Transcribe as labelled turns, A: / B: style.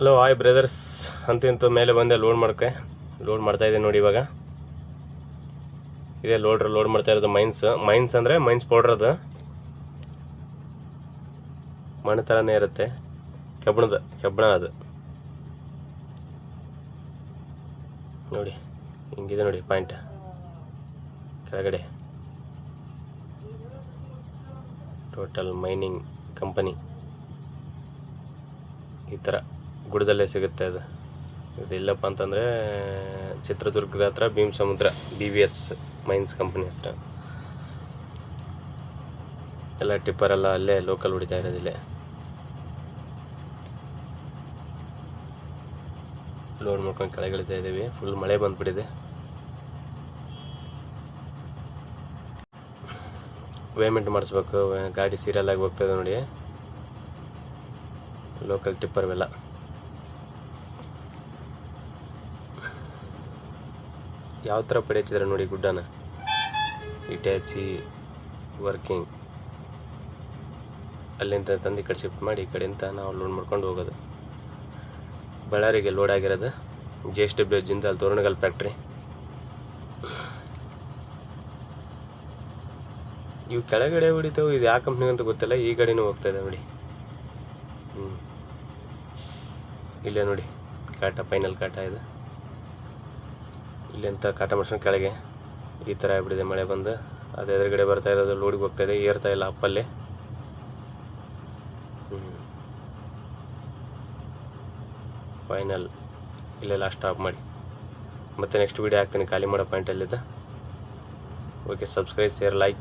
A: Hello hi brothers ಅಂತ ಮೇಲೆ ಬಂದೆ ಲೋಡ್ ಮಾಡ್ಕೆ. ಲೋಡ್ ಮಾಡ್ತಾ ಇದ್ದೀನಿ ನೋಡಿ ಇವಾಗ. ಇದೇ ಲೋಡ್ರ್ ಲೋಡ್ ಮಾಡ್ತಾ ಇರೋದು ಮೈನ್ಸ್ ಮೈನ್ಸ್ ಅಂದರೆ ಮೈನ್ಸ್ ಪೌಡ್ರ್ ಅದು. ಮಣ್ಣು ಥರನೇ ಇರುತ್ತೆ. ಕಬ್ಬಣದ, ಕಬ್ಬಣ ಅದು. ನೋಡಿ, ಹಿಂಗಿದೆ ನೋಡಿ ಪಾಯಿಂಟ್ ಕೆಳಗಡೆ. ಟೋಟಲ್ ಮೈನಿಂಗ್ ಕಂಪನಿ ಈ ಥರ ಗುಡದಲ್ಲೇ ಸಿಗುತ್ತೆ ಅದು. ಇದೆಲ್ಲಪ್ಪ ಅಂತಂದರೆ ಚಿತ್ರದುರ್ಗದ ಹತ್ರ Bheem Samudra B V S mines company ಹೆಸರು ಎಲ್ಲ ಟಿಪ್ಪರ್ ಎಲ್ಲ ಅಲ್ಲೇ ಲೋಕಲ್ ಹೊಡಿತಾ ಇರೋದಿಲ್ಲೇ ಲೋಡ್ ಮಾಡ್ಕೊಂಡು ಕೆಳಗಿಳಿತಾ ಇದ್ದೀವಿ. ಫುಲ್ ಮಳೆ ಬಂದುಬಿಟ್ಟಿದೆ. ಪೇಮೆಂಟ್ ಮಾಡಿಸ್ಬೇಕು. ಗಾಡಿ ಸೀರಿಯಲ್ ಆಗಿ ಹೋಗ್ತದೆ ನೋಡಿ. ಲೋಕಲ್ ಟಿಪ್ಪರ್ವೆಲ್ಲ ಯಾವ ಥರ ಪಡೆ ನೋಡಿ ಗುಡ್ಡನ. ಇಟ್ಯಾಚಿ ವರ್ಕಿಂಗ್ ಅಲ್ಲಿಂದ ತಂದು ಈ ಕಡೆ ಶಿಫ್ಟ್ ಮಾಡಿ ಈ ಕಡೆಯಿಂದ ನಾವು ಲೋಡ್ ಮಾಡ್ಕೊಂಡು ಹೋಗೋದು. ಬಳ್ಳಾರಿಗೆ ಲೋಡ್ ಆಗಿರೋದು. J S W Jindal Toranagal factory ಇವು ಕೆಳಗಡೆ ಹೊಡಿತಾವೆ, ಇದು ಯಾವ ಕಂಪ್ನಿ ಅಂತ ಗೊತ್ತಿಲ್ಲ, ಈ ಗಾಡಿನೂ ಹೋಗ್ತಾ ಇದೆ ನೋಡಿ. ಹ್ಞೂ ಇಲ್ಲೇ ನೋಡಿ, ಕಾಟ ಫೈನಲ್ ಕಾಟ ಇದು. ಇಲ್ಲಿ ಅಂತ ಕಾಟ ಕೆಳಗೆ ಈ ಥರ ಆಗ್ಬಿಟ್ಟಿದೆ ಮಳೆ ಬಂದು. ಅದು ಎದುರುಗಡೆ ಬರ್ತಾ ಇರೋದು ಲೋಡಿಗೆ ಹೋಗ್ತಾ ಇದೆ, ಏರ್ತಾ ಇಲ್ಲ ಅಪ್ಪಲ್ಲಿ. ಫೈನಲ್ ಇಲ್ಲೇ ಲಾಸ್ಟ್ ಸ್ಟಾಪ್ ಮಾಡಿ. ಮತ್ತೆ ನೆಕ್ಸ್ಟ್ ವೀಡಿಯೋ ಹಾಕ್ತೀನಿ, ಖಾಲಿ ಮಾಡೋ ಪಾಯಿಂಟಲ್ಲಿದ್ದ ಓಕೆ ಸಬ್ಸ್ಕ್ರೈಬ್ ಶೇರ್ ಲೈಕ್